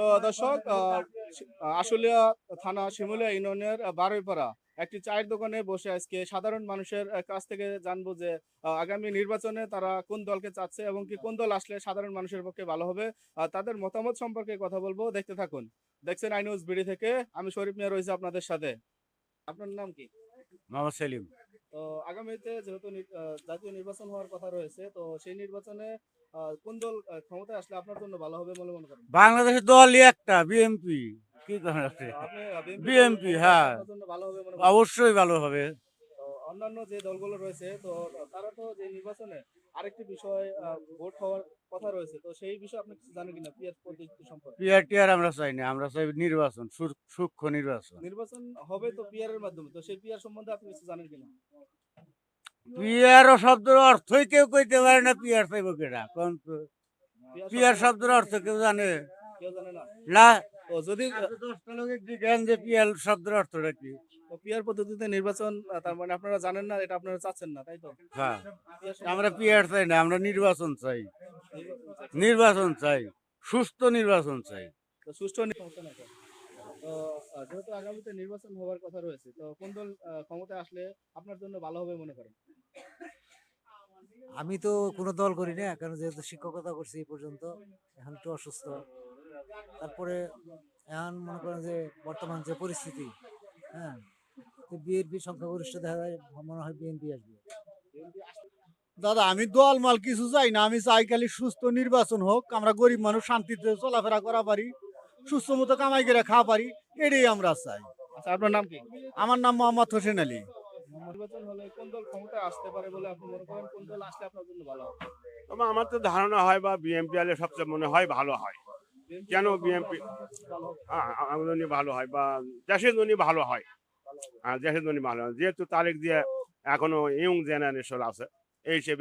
তো দর্শক আশুলিয়া থানা শিমুলিয়া ইউনিয়নের বারোইপাড়া একটি চায়ের দোকানে বসে আজকে সাধারণ মানুষের কাছ থেকে জানব যে আগামী নির্বাচনে তারা কোন দলকে চাচ্ছে এবং কি কোন দল আসলে সাধারণ মানুষের পক্ষে ভালো হবে তাদের মতামত সম্পর্কে কথা বলব। দেখতে থাকুন। দেখছেন আই নিউজ বিডি থেকে। আমি শরীফ মিয়া রয়েছি আপনাদের সাথে। আপনার নাম কি? মোহাম্মদ সেলিম। তো আগামীতে যেহেতু জাতীয় নির্বাচন হওয়ার কথা রয়েছে তো সেই নির্বাচনে কোন দল ক্ষমতায় আসলে আপনার জন্য ভালো হবে বলে মনে করেন? বাংলাদেশের দলই একটা বিএমপি কি কথা আছে? দল হ্যাঁ। ভালো হবে অবশ্যই ভালো হবে। অন্যান্য যে দলগুলো রয়েছে তো তারা তো যে নির্বাচনে আরেকটি বিষয় ভোট হওয়ার কথা রয়েছে তো সেই বিষয়ে আপনি কিছু জানেন কিনা পিএস পদ্ধতি সম্পর্কে? পিয়ার টিয়ার আমরা চাই না আমরা চাই নির্বাচন সূক্ষ্ম নির্বাচন। নির্বাচন হবে তো পিআর এর মাধ্যমে তো সেই পিআর সম্বন্ধে আপনি কিছু জানেন কিনা? পিয়ার শব্দের অর্থই কেউ কইতে পারে না পিয়ার চাইব কেটা কোন পিয়ার শব্দের অর্থ কেউ জানে? কেউ জানে না। না তো যদি দশটা লোক জিজ্ঞান যে শব্দের অর্থটা কি? পিআর পদ্ধতিতে নির্বাচন তার মানে আপনারা জানেন না এটা আপনারা চাচ্ছেন না তাই তো? হ্যাঁ। PR আমরা পিয়ার চাই না আমরা নির্বাচন চাই। নির্বাচন চাই সুস্থ নির্বাচন চাই। তো সুষ্ঠু নির্বাচন আছে তো। যেহেতু আগামীতে নির্বাচন হওয়ার কথা রয়েছে তো কোন দল ক্ষমতায় আসলে আপনার জন্য ভালো হবে মনে করেন? আমি তো কোনো দল করি না কারণ যেহেতু শিক্ষকতা করছি এই পর্যন্ত এখন একটু অসুস্থ। তারপরে এখন মনে করেন যে বর্তমান যে পরিস্থিতি হ্যাঁ বিএনপি সংখ্যাগরিষ্ঠ দেখা যায় মনে হয় বিএনপি আসবে। দাদা আমি দল মাল কিছু চাই না আমি চাই খালি সুস্থ নির্বাচন হোক আমরা গরিব মানুষ শান্তিতে চলাফেরা করা পারি সুস্থ মতো কামাই করে খাওয়া পারি এটাই আমরা চাই। আচ্ছা আপনার নাম কি? আমার নাম মোহাম্মদ হোসেন আলী। নির্বাচন হলে কোন দল ক্ষমতায় আসতে পারে বলে আপনি মনে করেন? কোন দল আসলে আপনার জন্য ভালো হবে? আমার তো ধারণা হয় বা বিএমপি আলে সবচেয়ে মনে হয় ভালো হয়। কেন বিএনপি? আমাদের জন্য ভালো হয় বা দেশের জন্য ভালো হয়? হ্যাঁ দেশের জন্য ভালো হয়। যেহেতু তারিখ দিয়ে এখনও ইয়ং জেনারেশন আছে, এই হিসেবে